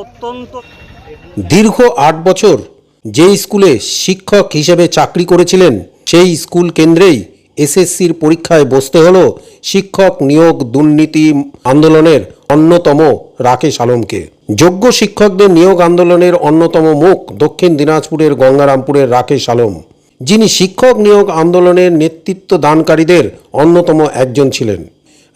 অত্যন্ত দীর্ঘ আট বছর যে স্কুলে শিক্ষক হিসেবে চাকরি করেছিলেন, সেই স্কুল কেন্দ্রেই এসএসসির পরীক্ষায় বসতে হলো শিক্ষক নিয়োগ দুর্নীতি আন্দোলনের অন্যতম রাকেশ আলমকে। যোগ্য শিক্ষকদের নিয়োগ আন্দোলনের অন্যতম মুখ দক্ষিণ দিনাজপুরের গঙ্গারামপুরের রাকেশ আলম। যিনি শিক্ষক নিয়োগ আন্দোলনের নেতৃত্ব দানকারীদের অন্যতম একজন ছিলেন।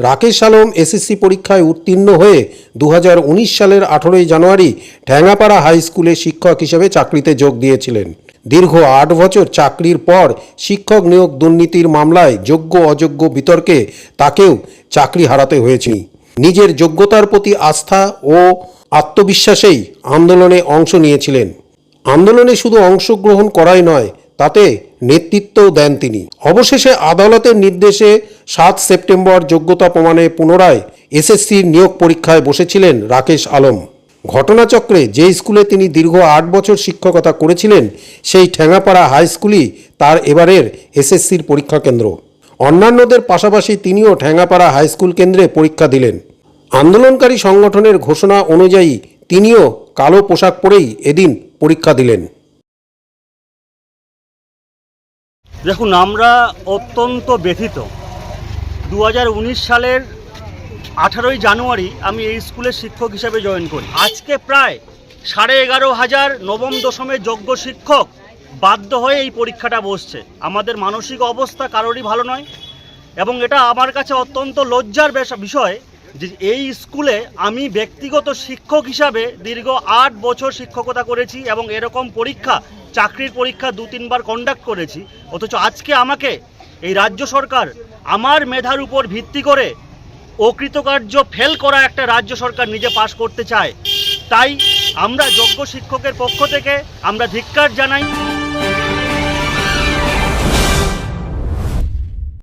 রাকেশ আলম এসএসসি পরীক্ষায় উত্তীর্ণ হয়ে দু হাজার উনিশ সালের আঠেরোই জানুয়ারি ঠ্যাঙ্গাপাড়া হাই স্কুলে শিক্ষক হিসেবে চাকরিতে যোগ দিয়েছিলেন। দীর্ঘ আট বছর চাকরির পর শিক্ষক নিয়োগ দুর্নীতির মামলায় যোগ্য অযোগ্য বিতর্কে তাকেও চাকরি হারাতে হয়েছে। নিজের যোগ্যতার প্রতি আস্থা ও আত্মবিশ্বাসেই আন্দোলনে অংশ নিয়েছিলেন। আন্দোলনে শুধু অংশগ্রহণ করাই নয় তাতে নেতৃত্বও দেন তিনি। অবশেষে আদালতের নির্দেশে সাত সেপ্টেম্বর যোগ্যতা প্রমাণে পুনরায় এসএসসির নিয়োগ পরীক্ষায় বসেছিলেন রাকেশ আলম। ঘটনাচক্রে যে স্কুলে তিনি দীর্ঘ আট বছর শিক্ষকতা করেছিলেন, সেই ঠ্যাঙ্গাপাড়া হাই স্কুলই তার এবারের এসএসসির পরীক্ষা কেন্দ্র। অন্যান্যদের পাশাপাশি তিনিও ঠ্যাঙ্গাপাড়া হাই স্কুল কেন্দ্রে পরীক্ষা দিলেন। আন্দোলনকারী সংগঠনের ঘোষণা অনুযায়ী তিনিও কালো পোশাক পরেই এদিন পরীক্ষা দিলেন। দেখুন, আমরা অত্যন্ত ব্যথিত। দু হাজার উনিশ সালের আঠারোই জানুয়ারি আমি এই স্কুলের শিক্ষক হিসেবে জয়েন করি। আজকে প্রায় সাড়ে এগারো হাজার নবম দশমের যোগ্য শিক্ষক বাধ্য হয়ে এই পরীক্ষাটা বসছে। আমাদের মানসিক অবস্থা কারোরই ভালো নয় এবং এটা আমার কাছে অত্যন্ত লজ্জার বিষয় যে এই স্কুলে আমি ব্যক্তিগত শিক্ষক হিসাবে দীর্ঘ আট বছর শিক্ষকতা করেছি এবং এরকম পরীক্ষা, চাকরির পরীক্ষা দু তিনবার কন্ডাক্ট করেছি। অথচ আজকে আমাকে এই রাজ্য সরকার আমার মেধার উপর ভিত্তি করে অকৃতকার্য ফেল করা একটা রাজ্য সরকার নিজে পাশ করতে চায়। তাই আমরা যোগ্য শিক্ষকের পক্ষ থেকে আমরা ধিক্কার জানাই।